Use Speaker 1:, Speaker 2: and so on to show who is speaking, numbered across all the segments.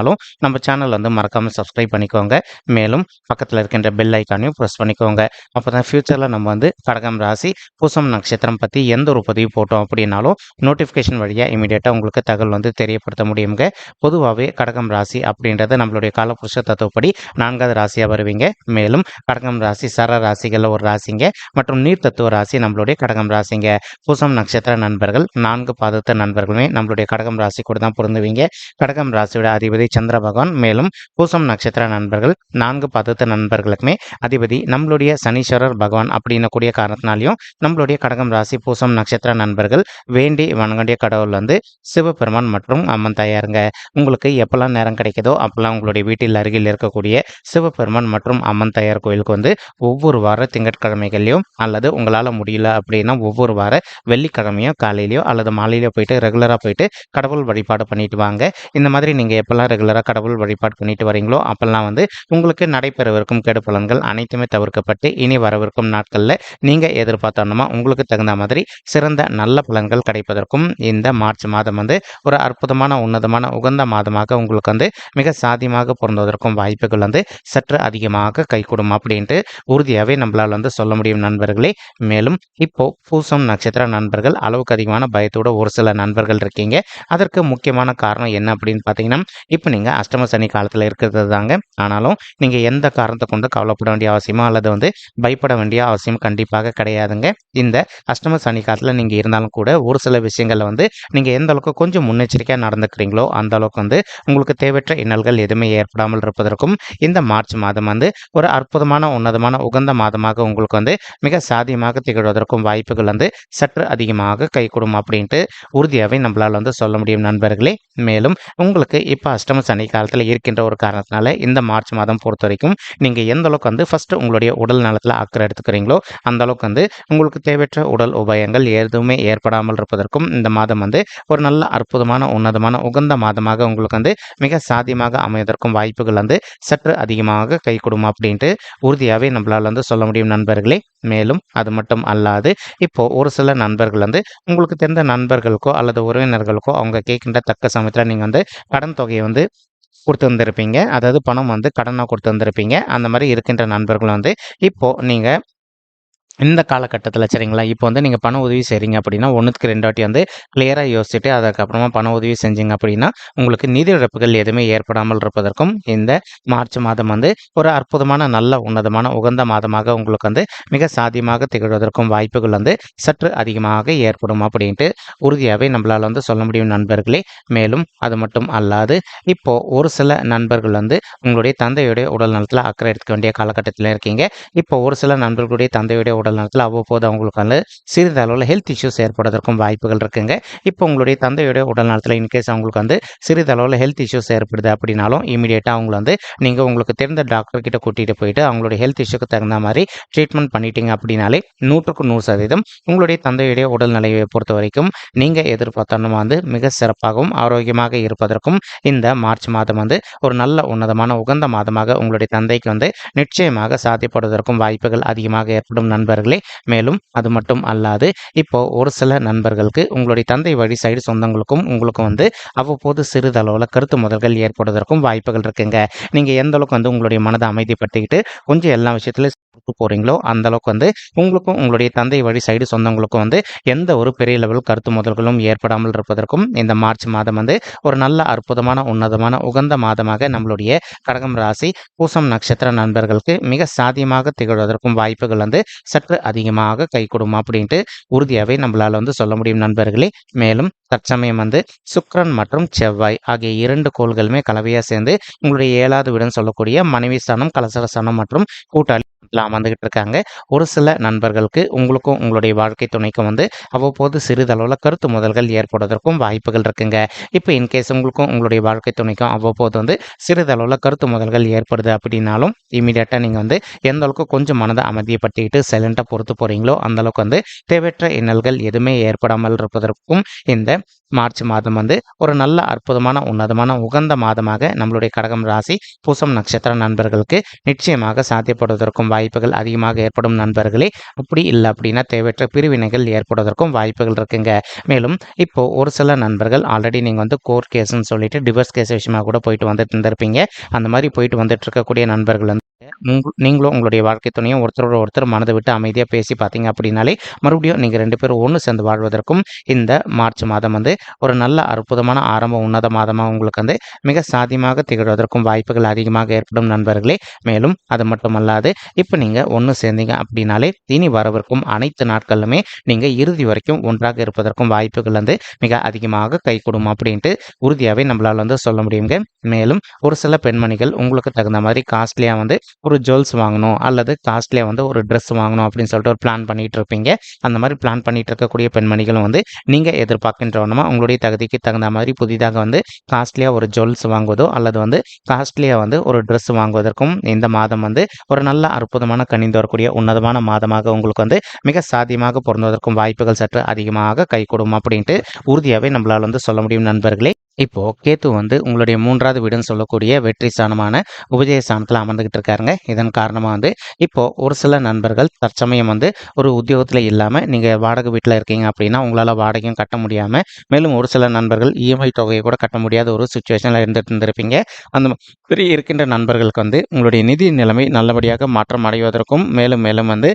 Speaker 1: அப்படின்னாலும் நம்ம சேனல் வந்து மறக்காமல் சப்ஸ்கிரைப் பண்ணிக்கோங்க. மேலும் பக்கத்தில் இருக்கின்ற பெல் ஐக்கானையும் ப்ரெஸ் பண்ணிக்கோங்க. அப்போ தான் ஃப்யூச்சரில் நம்ம வந்து கடகம் ராசி பூசம் நட்சத்திரம் பற்றி எந்த ஒரு பதிவு போட்டோம் அப்படின்னாலும் நோட்டிஃபிகேஷன் வழியாக இமீடியட்டாக உங்களுக்கு தகவல் வந்து தெரியப்படுத்த முடியுங்க. பொதுவாகவே கடகம் ராசி அப்படின்றது நம்மளுடைய காலபுருஷ தத்துவப்படி நான்காவது ராசியாக வருவீங்க. மேலும் கடகம் ராசி சர ராசிகளில் ஒரு ராசிங்க மற்றும் நீர் தத்துவ ராசி நம்மளுடைய கடகம் ராசிங்க. பூசம் நட்சத்திர நண்பர்கள் நான்கு பாதத்த நண்பர்களுமே நம்மளுடைய கடகம் ராசி கூட தான் பொருந்துவீங்க. கடகம் ராசியோட அதிபதி சந்திர பகவான். மேலும் பூசம் நட்சத்திர நண்பர்கள் நான்கு பதத்து நண்பர்களுக்குமே அதிபதி நம்மளுடைய சனீஸ்வரர் பகவான் அப்படின்னக்கூடிய காரணத்தினாலையும் நம்மளுடைய கடகம் ராசி பூசம் நட்சத்திர நண்பர்கள் வேண்டி வணங்கண்டிய கடவுள் வந்து சிவபெருமான் மற்றும் அம்மன் தாயாருங்க. உங்களுக்கு எப்பெல்லாம் நேரம் கிடைக்குதோ அப்பெல்லாம் உங்களுடைய வீட்டில் அருகில் இருக்கக்கூடிய சிவபெருமான் மற்றும் அம்மன் தாயார் கோயிலுக்கு வந்து ஒவ்வொரு வார திங்கட்கிழமைகள்லையும் அல்லது உங்களால் முடியல அப்படின்னா ஒவ்வொரு வார வெள்ளிக்கிழமையோ காலையிலையோ அல்லது மாலையிலையோ போயிட்டு ரெகுலராக போயிட்டு கடவுள் வழிபாடு பண்ணிட்டு வாங்க. இந்த மாதிரி நீங்கள் எப்பெல்லாம் ரெகுலராக கடவுள் வழிபாடு பண்ணிட்டு வரீங்களோ அப்பெல்லாம் வந்து உங்களுக்கு நடைபெறவிருக்கும் கெடு பலன்கள் அனைத்துமே தவிர்க்கப்பட்டு இனி வரவிருக்கும் நாட்களில் நீங்கள் எதிர்பார்த்தோன்னா உங்களுக்கு தகுந்த மாதிரி சிறந்த நல்ல பலன்கள் கிடைப்பதற்கும் இந்த மார்ச் மாதம் வந்து ஒரு அற்புதமான உன்னதமான உகந்த மாதமாக உங்களுக்கு வந்து மிக சாதியமாக பொருந்துவதற்கும் வாய்ப்புகள் வந்து சற்று அதிகமாக கைகூடும் அப்படின்ட்டு உறுதியாகவே நம்மளால் வந்து சொல்ல முடியும் நண்பர்களே. மேலும் இப்போ பூசம் நட்சத்திர நண்பர்கள் அளவுக்கு அதிகமான பயத்தோட ஒரு சில நண்பர்கள் இருக்கீங்க. அதற்கு முக்கியமான காரணம் என்ன அப்படின்னு பார்த்தீங்கன்னா இப்போ நீங்கள் அஷ்டம சனி காலத்தில் இருக்கிறது தாங்க ஆனாலும் நீங்கள் எந்த காரணத்தை கொண்டு கவலைப்பட வேண்டிய அவசியமோ அல்லது வந்து பயப்பட வேண்டிய அவசியம் கண்டிப்பாக கிடையாதுங்க. இந்த அஷ்டம சனி காலத்தில் நீங்கள் இருந்தாலும் கூட ஒரு சில விஷயங்களில் வந்து நீங்கள் எந்த அளவுக்கு கொஞ்சம் முன்னெச்சரிக்கையாக நடந்துக்கிறீங்களோ அந்த அளவுக்கு வந்து உங்களுக்கு தேவையற்ற இன்னல்கள் எதுவுமே ஏற்படாமல் இருப்பதற்கும் இந்த மார்ச் மாதம் வந்து ஒரு அற்புதமான உன்னதமான உகந்த மாதமாக உங்களுக்கு வந்து மிக சாதியமாக திகழ்வதற்கும் வாய்ப்புகள் வந்து சற்று அதிகமாக கைகூடும் அப்படின்ட்டு உறுதியாகவே நம்மளால் வந்து சொல்ல முடியும் நண்பர்களே. மேலும் உங்களுக்கு இப்போ அஷ்டம சனி காலத்தில் இருக்கின்ற ஒரு காரணத்தினால இந்த மார்ச் மாதம் பொறுத்த வரைக்கும் நீங்கள் எந்த அளவுக்கு வந்து ஃபஸ்ட்டு உங்களுடைய உடல் நலத்தில் அக்கறை எடுத்துக்கிறீங்களோ அந்த அளவுக்கு வந்து உங்களுக்கு தேவையற்ற உடல் உபாயங்கள் எதுவுமே ஏற்படாமல் இருப்பதற்கும் இந்த மாதம் வந்து ஒரு நல்ல அற்புதமான உன்னதமான உகந்த மாதமாக உங்களுக்கு வந்து மிக சாத்தியமாக அமைவதற்கும் வாய்ப்புகள் வந்து சற்று அதிகமாக கை கொடுக்கும் அப்படின்ட்டு உறுதியாகவே நம்மளால் வந்து சொல்ல முடியும் நண்பர்களே. மேலும் அது மட்டும் அல்லாது இப்போ ஒரு சில நண்பர்கள் வந்து உங்களுக்கு தெரிந்த நண்பர்களுக்கோ அல்லது உறவினர்களுக்கோ அவங்க கேட்கின்ற தக்க சமயத்தில் நீங்கள் வந்து கடன் தொகையை வந்து கொடுத்து வந்திருப்பீங்க. அதாவது பணம் வந்து கடனாக கொடுத்து வந்திருப்பீங்க. அந்த மாதிரி இருக்கின்ற நண்பர்கள் வந்து இப்போது நீங்கள் இந்த காலகட்டத்தில் சரிங்களா? இப்போ வந்து நீங்கள் பண உதவி செய்கிறீங்க அப்படின்னா ஒன்றுக்கு ரெண்டு வாட்டி வந்து கிளியராக யோசிச்சுட்டு அதுக்கப்புறமா பண உதவி செஞ்சீங்க அப்படின்னா உங்களுக்கு நிதி இழப்புகள் எதுவுமே ஏற்படாமல் இருப்பதற்கும் இந்த மார்ச் மாதம் வந்து ஒரு அற்புதமான நல்ல உன்னதமான உகந்த மாதமாக உங்களுக்கு வந்து மிக சாத்தியமாக திகழ்வதற்கும் வாய்ப்புகள் வந்து சற்று அதிகமாக ஏற்படும் அப்படின்ட்டு உறுதியாகவே நம்மளால் வந்து சொல்ல முடியும் நண்பர்களே. மேலும் அது மட்டும் அல்லாது இப்போ ஒரு சில நண்பர்கள் வந்து உங்களுடைய தந்தையுடைய உடல் நலத்தில் அக்கறை எடுக்க வேண்டிய காலகட்டத்தில் இருக்கீங்க. இப்போ ஒரு சில நண்பர்களுடைய தந்தையுடைய உடல் நலத்தில் அவ்வப்போது அவங்களுக்கு வந்து சிறிதளவில் ஹெல்த் இஷ்யூஸ் ஏற்படுவதற்கும் வாய்ப்புகள் இருக்குங்க. இப்போ உங்களுடைய தந்தையுடைய உடல் நலத்தில் இன்கேஸ் அவங்களுக்கு வந்து சிறிதளவில் ஹெல்த் இஷ்யூஸ் ஏற்படுது அப்படின்னாலும் இமீடியட்டாக அவங்கள வந்து நீங்கள் உங்களுக்கு தெரிந்த டாக்டர் கிட்ட கூட்டிகிட்டு போயிட்டு அவங்களுடைய ஹெல்த் இஷ்யூக்கு தகுந்த மாதிரி ட்ரீட்மெண்ட் பண்ணிட்டீங்க அப்படின்னாலே நூற்றுக்கு நூறு சதவீதம் உங்களுடைய தந்தையுடைய உடல் நிலையை பொறுத்த வரைக்கும் நீங்கள் எதிர்பார்த்தனும் வந்து மிக சிறப்பாகவும் ஆரோக்கியமாக இருப்பதற்கும் இந்த மார்ச் மாதம் வந்து ஒரு நல்ல உன்னதமான உகந்த மாதமாக உங்களுடைய தந்தைக்கு வந்து நிச்சயமாக சாத்தியப்படுவதற்கும் வாய்ப்புகள் அதிகமாக ஏற்படும் நண்பர்களே மேலும் அது மட்டும் அல்லாது இப்போ ஒரு சில நண்பர்களுக்கு உங்களுடைய தந்தை வழி சைடு சொந்தங்களுக்கும் உங்களுக்கும் வந்து அவ்வப்போது சிறிதளவில் கருத்து முதல்கள் ஏற்படுவதற்கும் வாய்ப்புகள் இருக்குங்க. நீங்கள் எந்த அளவுக்கு வந்து உங்களுடைய மனதை அமைதிப்படுத்திக்கிட்டு கொஞ்சம் எல்லா விஷயத்துலையும் போகிறீங்களோ அந்த அளவுக்கு வந்து உங்களுக்கும் உங்களுடைய தந்தை வழி சைடு சொந்தங்களுக்கும் வந்து எந்த ஒரு பெரிய லெவல் கருத்து முதல்களும் ஏற்படாமல் இருப்பதற்கும் இந்த மார்ச் மாதம் வந்து ஒரு நல்ல அற்புதமான உன்னதமான உகந்த மாதமாக நம்மளுடைய கடகம் ராசி பூசம் நட்சத்திர நண்பர்களுக்கு மிக சாத்தியமாக திகழ்வதற்கும் வாய்ப்புகள் வந்து சற்று அதிகமாக கை கொடுமா அப்படின்ட்டு உறுதியாகவே நம்மளால் வந்து சொல்ல முடியும் நண்பர்களே. மேலும் தற்சமயம் வந்து சுக்ரன் மற்றும் செவ்வாய் ஆகிய இரண்டு கோள்களுமே கலவையாக சேர்ந்து உங்களுடைய ஏழாவது வீடுன்னு சொல்லக்கூடிய மனைவி ஸ்தானம் கலசர ஸ்தானம் மற்றும் கூட்டாளி அமர்ந்துகிட்டு இருக்காங்க. ஒரு சில நண்பர்களுக்கு உங்களுக்கும் உங்களுடைய வாழ்க்கை துணைக்கும் வந்து அவ்வப்போது சிறிதளவில் கருத்து முதல்கள் ஏற்படுவதற்கும் வாய்ப்புகள் இருக்குங்க. இப்போ இன்கேஸ் உங்களுக்கும் உங்களுடைய வாழ்க்கை துணைக்கும் அவ்வப்போது வந்து சிறிதளவில் கருத்து முதல்கள் ஏற்படுது அப்படின்னாலும் இமீடியட்டாக நீங்கள் வந்து எந்த அளவுக்கு கொஞ்சம் மனதை அமைதியப்படுத்திக்கிட்டு சைலண்ட்டாக பொறுத்து போகிறீங்களோ அந்தளவுக்கு வந்து தேவையற்ற இன்னல்கள் எதுவுமே ஏற்படாமல் இருப்பதற்கும் இந்த மார்ச் மாதம் வந்து ஒரு நல்ல அற்புதமான உன்னதமான உகந்த மாதமாக நம்மளுடைய கடகம் ராசி பூசம் நட்சத்திர நண்பர்களுக்கு நிச்சயமாக சாத்தியப்படுவதற்கும் வாய்ப்புகள் அதிகமாக ஏற்படும் நண்பர்களே. அப்படி இல்லை அப்படின்னா தேவையற்ற பிரிவினைகள் ஏற்படுவதற்கும் வாய்ப்புகள் இருக்குங்க. மேலும் இப்போ ஒரு சில நண்பர்கள் ஆல்ரெடி நீங்கள் வந்து கோர்ட் கேஸ்ன்னு சொல்லிட்டு டிவர்ஸ் கேஸ் விஷயமா கூட போயிட்டு வந்துட்டு இருந்திருப்பீங்க. அந்த மாதிரி போயிட்டு வந்துட்டு இருக்கக்கூடிய நண்பர்கள் வந்து நீங்களும் உங்களுடைய வாழ்க்கை துணையும் ஒருத்தரோட ஒருத்தர் மனதை விட்டு அமைதியாக பேசி பார்த்தீங்க அப்படின்னாலே மறுபடியும் நீங்கள் ரெண்டு பேரும் ஒன்று சேர்ந்து வாழ்வதற்கும் இந்த மார்ச் மாதம் வந்து ஒரு நல்ல அற்புதமான ஆரம்ப உன்னத மாதமாக உங்களுக்கு வந்து மிக சாத்தியமாக திகழ்வதற்கும் வாய்ப்புகள் அதிகமாக ஏற்படும் நண்பர்களே. மேலும் அது மட்டுமல்லாது இப்போ நீங்கள் ஒன்று சேர்ந்தீங்க அப்படின்னாலே இனி வரவிருக்கும் அனைத்து நாட்களிலுமே நீங்கள் இறுதி வரைக்கும் ஒன்றாக இருப்பதற்கும் வாய்ப்புகள் வந்து மிக அதிகமாக கை கொடுக்கும் அப்படின்ட்டு உறுதியாகவே நம்மளால் வந்து சொல்ல முடியுங்க. மேலும் ஒரு சில பெண்மணிகள் உங்களுக்கு தகுந்த மாதிரி காஸ்ட்லியாக வந்து ஒரு ஜுவல்ஸ் வாங்கணும் அல்லது காஸ்ட்லியாக வந்து ஒரு ட்ரெஸ் வாங்கணும் அப்படின்னு சொல்லிட்டு ஒரு பிளான் பண்ணிட்டு இருப்பீங்க. அந்த மாதிரி பிளான் பண்ணிட்டு இருக்கக்கூடிய பெண்மணிகளும் வந்து நீங்கள் எதிர்பார்க்கின்றவனமா உங்களுடைய தகுதிக்கு தகுந்த மாதிரி புதிதாக வந்து காஸ்ட்லியாக ஒரு ஜுவல்ஸ் வாங்குவதோ அல்லது வந்து காஸ்ட்லியாக வந்து ஒரு ட்ரெஸ் வாங்குவதற்கும் இந்த மாதம் வந்து ஒரு நல்ல அற்புதமான கணிந்து வரக்கூடிய உன்னதமான மாதமாக உங்களுக்கு வந்து மிக சாத்தியமாக பொருந்துவதற்கும் வாய்ப்புகள் சற்று அதிகமாக கைகூடும் அப்படின்ட்டு உறுதியாகவே நம்மளால் வந்து சொல்ல முடியும் நண்பர்களே. இப்போ கேத்து வந்து உங்களுடைய மூன்றாவது வீடுன்னு சொல்லக்கூடிய வெற்றி ஸ்தானமான உபஜய ஸ்தானத்தில் அமர்ந்துகிட்டு பாருங்கள் இதன் காரணமாக வந்து இப்போ ஒரு சில நண்பர்கள் தற்சமயம் வந்து ஒரு உத்தியோகத்தில் இல்லாமல் நீங்கள் வாடகை வீட்டில் இருக்கீங்க அப்படின்னா உங்களால் வாடகையும் கட்ட முடியாமல் மேலும் ஒரு சில நண்பர்கள் இஎம்ஐ தொகையை கூட கட்ட முடியாத ஒரு சுச்சுவேஷனில் இருந்துட்டு இருந்திருப்பீங்க. அந்த மாதிரி இருக்கின்ற நண்பர்களுக்கு வந்து உங்களுடைய நிதி நிலைமை நல்லபடியாக மாற்றம் அடைவதற்கும் மேலும் மேலும் வந்து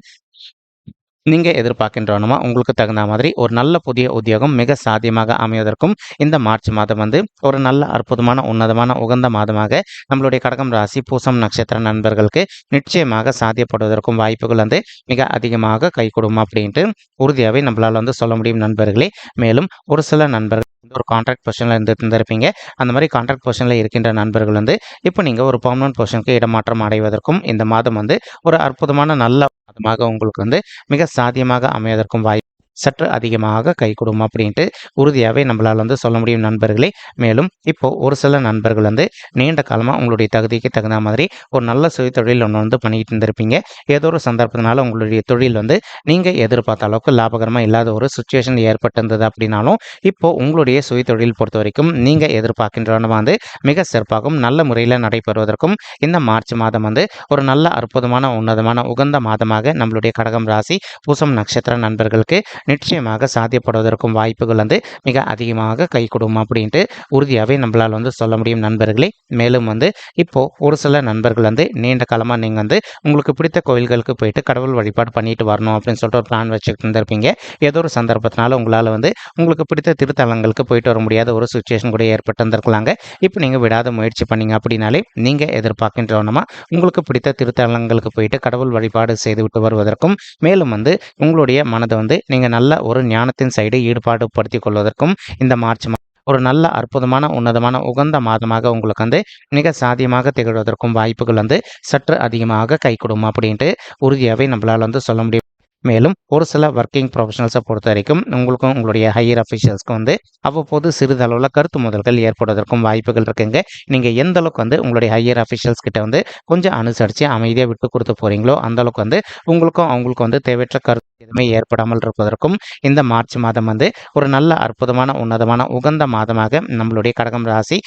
Speaker 1: நீங்கள் எதிர்பார்க்கின்றோனுமா உங்களுக்கு தகுந்த மாதிரி ஒரு நல்ல புதிய உத்தியோகம் மிக சாத்தியமாக அமைவதற்கும் இந்த மார்ச் மாதம் வந்து ஒரு நல்ல அற்புதமான உன்னதமான உகந்த மாதமாக நம்மளுடைய கடகம் ராசி பூசம் நட்சத்திர நண்பர்களுக்கு நிச்சயமாக சாத்தியப்படுவதற்கும் வாய்ப்புகள் வந்து மிக அதிகமாக கை அப்படின்ட்டு உறுதியாகவே நம்மளால் வந்து சொல்ல முடியும் நண்பர்களே. மேலும் ஒரு சில நண்பர்கள் ஒரு கான்ட்ராக்ட் பொசிஷனில் இருந்து இருந்திருப்பீங்க. அந்த மாதிரி கான்ட்ராக்ட் பொசிஷனில் இருக்கின்ற நண்பர்கள் வந்து இப்போ நீங்கள் ஒரு பர்மனன்ட் பொசிஷனுக்கு இடமாற்றம் அடைவதற்கும் இந்த மாதம் வந்து ஒரு அற்புதமான நல்ல மாதமாக உங்களுக்கு வந்து மிக சாத்தியமாக அமைவதற்கும் வாய்ப்பு சற்று அதிகமாக கை கொடுக்கும் அப்படின்ட்டு உறுதியாகவே நம்மளால் வந்து சொல்ல முடியும் நண்பர்களே. மேலும் இப்போது ஒரு சில நண்பர்கள் வந்து நீண்ட காலமாக உங்களுடைய தகுதிக்கு தகுந்த மாதிரி ஒரு நல்ல சுய தொழில் ஒன்று வந்து பண்ணிக்கிட்டு இருந்திருப்பீங்க. ஏதோ ஒரு சந்தர்ப்பத்தினால உங்களுடைய தொழில் வந்து நீங்கள் எதிர்பார்த்த அளவுக்கு லாபகரமாக இல்லாத ஒரு சுச்சுவேஷன் ஏற்பட்டிருந்தது அப்படின்னாலும் இப்போது உங்களுடைய சுய தொழில் பொறுத்த வரைக்கும் நீங்கள் எதிர்பார்க்கின்றன வந்து மிக சிறப்பாகவும் நல்ல முறையில் நடைபெறுவதற்கும் இந்த மார்ச் மாதம் வந்து ஒரு நல்ல அற்புதமான உன்னதமான உகந்த மாதமாக நம்மளுடைய கடகம் ராசி பூசம் நட்சத்திர நண்பர்களுக்கு நிச்சயமாக சாத்தியப்படுவதற்கும் வாய்ப்புகள் வந்து மிக அதிகமாக கை கொடுக்கும் அப்படின்ட்டு உறுதியாகவே நம்மளால் வந்து சொல்ல முடியும் நண்பர்களே. மேலும் வந்து இப்போ ஒரு சில நண்பர்கள் வந்து நீண்ட காலமாக நீங்கள் வந்து உங்களுக்கு பிடித்த கோயில்களுக்கு போயிட்டு கடவுள் வழிபாடு பண்ணிட்டு வரணும் அப்படின்னு சொல்லிட்டு ஒரு பிளான் வச்சுக்கிட்டு இருந்திருப்பீங்க. ஏதோ ஒரு சந்தர்ப்பத்தினால உங்களால் வந்து உங்களுக்கு பிடித்த திருத்தலங்களுக்கு போயிட்டு வர முடியாத ஒரு சுச்சுவேஷன் கூட ஏற்பட்டு இருந்திருக்கலாங்க இப்போ நீங்கள் விடாத முயற்சி பண்ணீங்க அப்படின்னாலே நீங்கள் எதிர்பார்க்கின்றவனமா உங்களுக்கு பிடித்த திருத்தலங்களுக்கு போயிட்டு கடவுள் வழிபாடு செய்துவிட்டு வருவதற்கும் மேலும் வந்து உங்களுடைய மனதை வந்து நீங்கள் நல்ல ஒரு ஞானத்தின் சைடு ஈடுபாடு படுத்திக் கொள்வதற்கும் இந்த மார்ச் ஒரு நல்ல அற்புதமான உன்னதமான உகந்த மாதமாக உங்களுக்கு வந்து மிக சாத்தியமாக திகழ்வதற்கும் வாய்ப்புகள் வந்து சற்று அதிகமாக கை கொடுக்கும் அப்படின்ட்டு உறுதியாகவே நம்மளால் வந்து சொல்ல முடியும். மேலும் ஒரு சில ஒர்க்கிங் ப்ரொஃபஷனல்ஸை பொறுத்த வரைக்கும் உங்களுக்கும் உங்களுடைய ஹையர் அஃபிஷியல்ஸ்க்கும் வந்து அவ்வப்போது சிறிதளவில் கருத்து முதல்கள் ஏற்படுவதற்கும் வாய்ப்புகள் இருக்குங்க. நீங்கள் எந்த அளவுக்கு வந்து உங்களுடைய ஹையர் அஃபிஷியல்ஸ் கிட்ட வந்து கொஞ்சம் அனுசரித்து அமைதியாக விட்டு கொடுத்து போகிறீங்களோ அந்த அளவுக்கு வந்து உங்களுக்கும் அவங்களுக்கும் வந்து தேவையற்ற கருத்து எதுவுமே ஏற்படாமல் இருப்பதற்கும் இந்த மார்ச் மாதம் வந்து ஒரு நல்ல அற்புதமான உன்னதமான உகந்த மாதமாக நம்மளுடைய கடகம் ராசி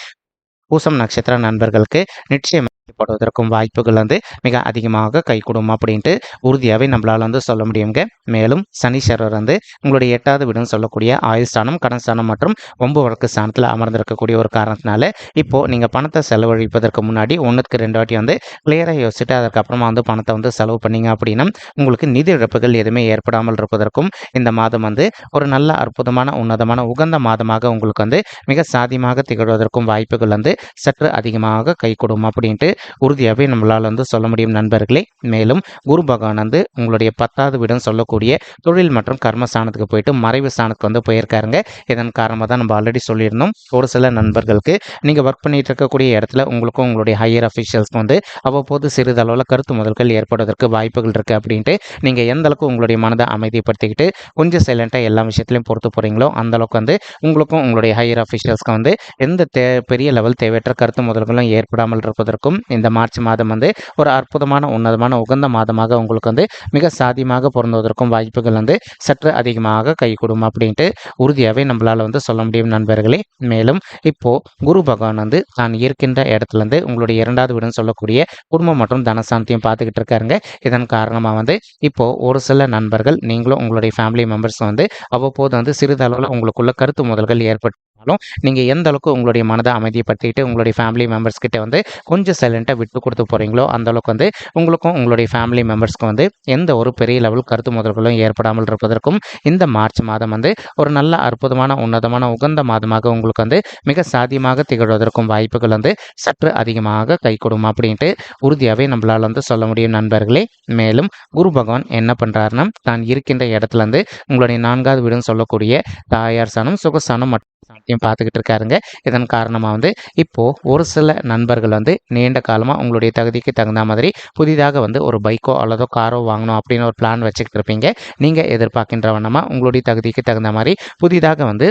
Speaker 1: பூசம் நட்சத்திர நண்பர்களுக்கு நிச்சயம் படுவதற்கும் வாய்ப்புகள் வந்து மிக அதிகமாக கைகூடும் அப்படின்ட்டு உறுதியாகவே நம்மளால் வந்து சொல்ல முடியுங்க. மேலும் சனீஸ்வரர் வந்து உங்களுடைய எட்டாவது வீடுன்னு சொல்லக்கூடிய ஆயுள் ஸ்தானம் கடன் ஸ்தானம் மற்றும் ஒம்பு வழக்கு ஸ்தானத்தில் அமர்ந்திருக்கக்கூடிய ஒரு காரணத்தினால இப்போ நீங்கள் பணத்தை செலவழிப்பதற்கு முன்னாடி ஒன்றுக்கு ரெண்டு வாட்டி வந்து கிளியராக யோசிச்சுட்டு அதுக்கப்புறமா வந்து பணத்தை வந்து செலவு பண்ணீங்க அப்படின்னா உங்களுக்கு நிதி இழப்புகள் எதுவுமே ஏற்படாமல் இருப்பதற்கும் இந்த மாதம் வந்து ஒரு நல்ல அற்புதமான உன்னதமான உகந்த மாதமாக உங்களுக்கு வந்து மிக சாதியமாக திகழ்வதற்கும் வாய்ப்புகள் வந்து சற்று அதிகமாக கைகூடும் அப்படின்ட்டு உறுதியாகவே நம்மளால் வந்து சொல்ல முடியும் நண்பர்களே. மேலும் குரு பகவான் வந்து உங்களுடைய பத்தாவது வீடுன்னு சொல்லக்கூடிய தொழில் மற்றும் கர்மஸ்தானத்துக்கு போயிட்டு மறைவு ஸ்தானத்துக்கு வந்து போயிருக்காருங்க. இதன் காரணமாக தான் நம்ம ஆல்ரெடி சொல்லியிருந்தோம். ஒரு சில நண்பர்களுக்கு நீங்கள் ஒர்க் பண்ணிட்டு இருக்கக்கூடிய இடத்துல உங்களுக்கும் உங்களுடைய ஹையர் அஃபிஷியல்ஸ்க்கு வந்து அவ்வப்போது சிறிதளவில் கருத்து முதல்கள் ஏற்படுவதற்கு வாய்ப்புகள் இருக்குது அப்படின்ட்டு நீங்கள் எந்த அளவுக்கு உங்களுடைய மனதை அமைதிப்படுத்திக்கிட்டு கொஞ்சம் சைலண்ட்டாக எல்லா விஷயத்துலையும் பொறுத்து போகிறீங்களோ அந்த அளவுக்கு வந்து உங்களுக்கும் உங்களுடைய ஹையர் அஃபிஷியல்ஸ்க்கு வந்து எந்த தே பெரிய லெவல் தேவையற்ற கருத்து முதல்களும் ஏற்படாமல் இருப்பதற்கும் இந்த மார்ச் மாதம் வந்து ஒரு அற்புதமான உன்னதமான உகந்த மாதமாக உங்களுக்கு வந்து மிக சாதியமாக பொருந்துவதற்கும் வாய்ப்புகள் வந்து சற்று அதிகமாக கைகூடும் அப்படின்ட்டு உறுதியாகவே நம்மளால் வந்து சொல்ல முடியும் நண்பர்களே. மேலும் இப்போது குரு பகவான் வந்து தான் இருக்கின்ற இடத்துல இருந்து உங்களுடைய இரண்டாவது வீடுன்னு சொல்லக்கூடிய குடும்பம் மற்றும் தனசாந்தியும் பார்த்துக்கிட்டு இருக்காருங்க. இதன் காரணமாக வந்து இப்போது ஒரு சில நண்பர்கள் நீங்களும் உங்களுடைய ஃபேமிலி மெம்பர்ஸ் வந்து அவ்வப்போது வந்து சிறிதளவில் உங்களுக்குள்ள கருத்து முதல்கள் ஏற்பட்டு இருந்தாலும் நீங்கள் எந்த அளவுக்கு உங்களுடைய மனதை அமைதிப்படுத்திட்டு உங்களுடைய ஃபேமிலி மெம்பர்ஸ் கிட்ட வந்து கொஞ்சம் சைலண்ட்டாக விட்டு கொடுத்து போகிறீங்களோ அந்த அளவுக்கு வந்து உங்களுக்கும் உங்களுடைய ஃபேமிலி மெம்பர்ஸ்க்கும் வந்து எந்த ஒரு பெரிய லெவல் கருத்து முதல்களும் ஏற்படாமல் இருப்பதற்கும் இந்த மார்ச் மாதம் வந்து ஒரு நல்ல அற்புதமான உன்னதமான உகந்த மாதமாக உங்களுக்கு வந்து மிக சாத்தியமாக திகழ்வதற்கும் வாய்ப்புகள் வந்து சற்று அதிகமாக கை கொடுக்கும் அப்படின்ட்டு உறுதியாகவே நம்மளால் வந்து சொல்ல முடியும் நண்பர்களே. மேலும் குரு பகவான் என்ன பண்ணுறாருன்னா தான் இருக்கின்ற இடத்துல இருந்து உங்களுடைய நான்காவது வீடுன்னு சொல்லக்கூடிய தாயார் சனம் சுகசானம் மற்றும் சாத்தியம் பார்த்துக்கிட்டு இருக்காருங்க. இதன் காரணமாக வந்து இப்போது ஒரு சில நண்பர்கள் வந்து நீண்ட காலமாக உங்களுடைய தகுதிக்கு தகுந்த மாதிரி புதிதாக வந்து ஒரு பைக்கோ அல்லதோ காரோ வாங்கணும் அப்படின்னு ஒரு பிளான் வச்சுக்கிட்டு இருப்பீங்க. நீங்கள் எதிர்பார்க்கின்ற வண்ணமாக உங்களுடைய தகுதிக்கு தகுந்த மாதிரி புதிதாக வந்து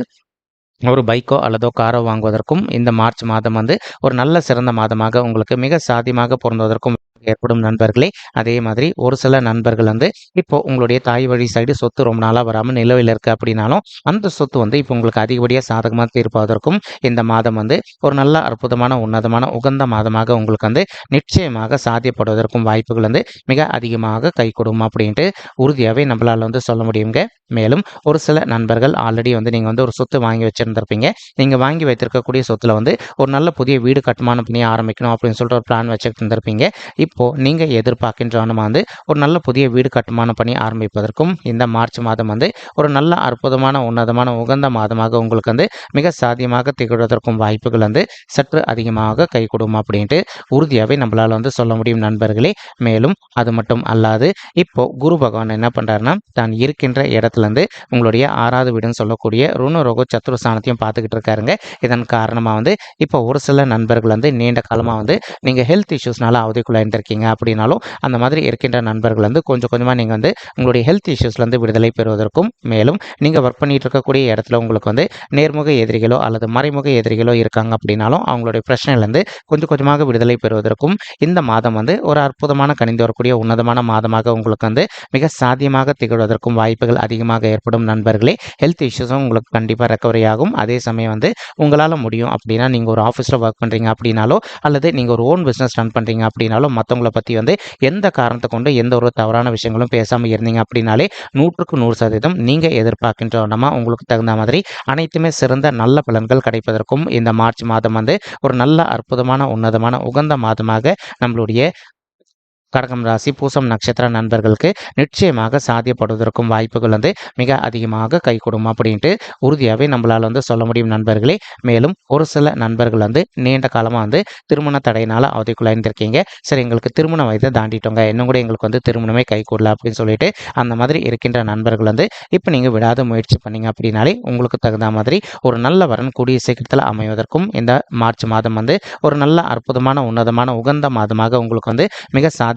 Speaker 1: ஒரு பைக்கோ அல்லதோ காரோ வாங்குவதற்கும் இந்த மார்ச் மாதம் வந்து ஒரு நல்ல சிறந்த மாதமாக உங்களுக்கு மிக சாதியமாக பொருந்துவதற்கும் ஏற்படும் நண்பர்களே. அதே மாதிரி ஒரு சில நண்பர்கள் வந்து இப்போ உங்களுடைய தாய் வழி சைடு சொத்து ரொம்ப நாளாக வராமல் நிலவில் இருக்குது அப்படின்னாலும் அந்த சொத்து வந்து இப்போ உங்களுக்கு அதிகப்படியாக சாதகமாக தீர்ப்பதற்கும் இந்த மாதம் வந்து ஒரு நல்ல அற்புதமான உன்னதமான உகந்த மாதமாக உங்களுக்கு வந்து நிச்சயமாக சாத்தியப்படுவதற்கும் வாய்ப்புகள் வந்து மிக அதிகமாக கை கொடுக்கும் அப்படின்ட்டு உறுதியாகவே நம்மளால் வந்து சொல்ல முடியுங்க. மேலும் ஒரு சில நண்பர்கள் ஆல்ரெடி வந்து நீங்கள் வந்து ஒரு சொத்து வாங்கி வச்சுருந்துருப்பீங்க. நீங்கள் வாங்கி வைத்திருக்கக்கூடிய சொத்தில் வந்து ஒரு நல்ல புதிய வீடு கட்டுமான பணியை ஆரம்பிக்கணும் அப்படின்னு சொல்லிட்டு ஒரு பிளான் வச்சுட்டு இருந்திருப்பீங்க இப்போது நீங்கள் எதிர்பார்க்கின்ற வந்து ஒரு நல்ல புதிய வீடு கட்டுமான பணி ஆரம்பிப்பதற்கும் இந்த மார்ச் மாதம் வந்து ஒரு நல்ல அற்புதமான உன்னதமான உகந்த மாதமாக உங்களுக்கு வந்து மிக சாத்தியமாக திகழ்வதற்கும் வாய்ப்புகள் வந்து சற்று அதிகமாக கை கொடுக்கும் அப்படின்ட்டு உறுதியாகவே நம்மளால் வந்து சொல்ல முடியும் நண்பர்களே. மேலும் அது மட்டும் அல்லாது இப்போ குரு பகவான் என்ன பண்ணுறாருன்னா தான் இருக்கின்ற இடத்துலேருந்து உங்களுடைய ஆறாவது வீடுன்னு சொல்லக்கூடிய ருணரோக சத்ருஸ்தானத்தையும் பார்த்துக்கிட்டு இருக்காருங்க. இதன் காரணமாக வந்து இப்போ ஒரு சில நண்பர்கள் வந்து நீண்ட காலமாக வந்து நீங்கள் ஹெல்த் இஷ்யூஸ்னால இருக்கீங்க அப்படின்னாலும் அந்த மாதிரி இருக்கின்ற நண்பர்கள் வந்து கொஞ்சம் கொஞ்சமாக நீங்கள் வந்து உங்களுடைய ஹெல்த் இஷ்யூஸ்லேருந்து விடுதலை பெறுவதற்கும் மேலும் நீங்கள் ஒர்க் பண்ணிட்டு இருக்கக்கூடிய இடத்துல உங்களுக்கு வந்து நேர்முக எதிரிகளோ அல்லது மறைமுக எதிரிகளோ இருக்காங்க அப்படின்னாலும் அவங்களுடைய பிரச்சனையிலேருந்து கொஞ்சம் கொஞ்சமாக விடுதலை பெறுவதற்கும் இந்த மாதம் வந்து ஒரு அற்புதமான கணிந்து வரக்கூடிய உன்னதமான மாதமாக உங்களுக்கு வந்து மிக சாத்தியமாக திகழ்வதற்கும் வாய்ப்புகள் அதிகமாக ஏற்படும் நண்பர்களே. ஹெல்த் இஷ்யூஸும் உங்களுக்கு கண்டிப்பாக ரெக்கவரி ஆகும். அதே சமயம் வந்து உங்களால் முடியும் அப்படின்னா நீங்கள் ஒரு ஆஃபீஸில் ஒர்க் பண்ணுறீங்க அப்படின்னாலோ அல்லது நீங்கள் ஒரு ஓன் பிஸ்னஸ் ரன் பண்ணுறீங்க அப்படின்னாலோ மற்றவங்கள பற்றி வந்து எந்த காரணத்தை கொண்டு எந்த ஒரு தவறான விஷயங்களும் பேசாமல் இருந்தீங்க அப்படின்னாலே நூற்றுக்கு நூறு சதவீதம் நீங்கள் எதிர்பார்க்கின்ற வண்ணமாக உங்களுக்கு தகுந்த மாதிரி அனைத்துமே சிறந்த நல்ல பலன்கள் கிடைப்பதற்கும் இந்த மார்ச் மாதம் வந்து ஒரு நல்ல அற்புதமான உன்னதமான உகந்த மாதமாக நம்மளுடைய கடகம் ராசி பூசம் நட்சத்திர நண்பர்களுக்கு நிச்சயமாக சாத்தியப்படுவதற்கும் வாய்ப்புகள் வந்து மிக அதிகமாக கை கொடுக்கும் அப்படின்ட்டு உறுதியாகவே நம்மளால் வந்து சொல்ல முடியும் நண்பர்களே. மேலும் ஒரு சில நண்பர்கள் வந்து நீண்ட காலமாக வந்து திருமண தடையினால் அவதிக்குள்ளாயிருந்திருக்கீங்க. சரி எங்களுக்கு திருமண வயதை தாண்டிட்டோங்க. இன்னும் கூட எங்களுக்கு வந்து திருமணமே கை கூடல அப்படின்னு சொல்லிட்டு அந்த மாதிரி இருக்கின்ற நண்பர்கள் வந்து இப்போ நீங்கள் விடாத முயற்சி பண்ணீங்க அப்படின்னாலே உங்களுக்கு தகுந்த மாதிரி ஒரு நல்ல வரன் கூடிய சீக்கிரத்தில் அமைவதற்கும் இந்த மார்ச் மாதம் வந்து ஒரு நல்ல அற்புதமான உன்னதமான உகந்த மாதமாக உங்களுக்கு வந்து மிக சாதி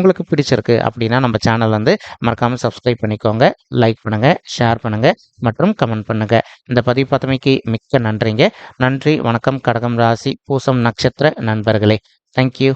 Speaker 1: உங்களுக்கு பிடிச்சிருக்கு அப்படின்னா நம்ம சேனல் வந்து மறக்காமல் சப்ஸ்கிரைப் பண்ணிக்கோங்க லைக் பண்ணுங்கள் ஷேர் பண்ணுங்கள் மற்றும் கமெண்ட் பண்ணுங்கள் இந்த பதிவு பார்த்தமைக்கு மிக்க நன்றிங்க. நன்றி வணக்கம் கடகம் ராசி பூசம் நட்சத்திர நண்பர்களே. தேங்க்யூ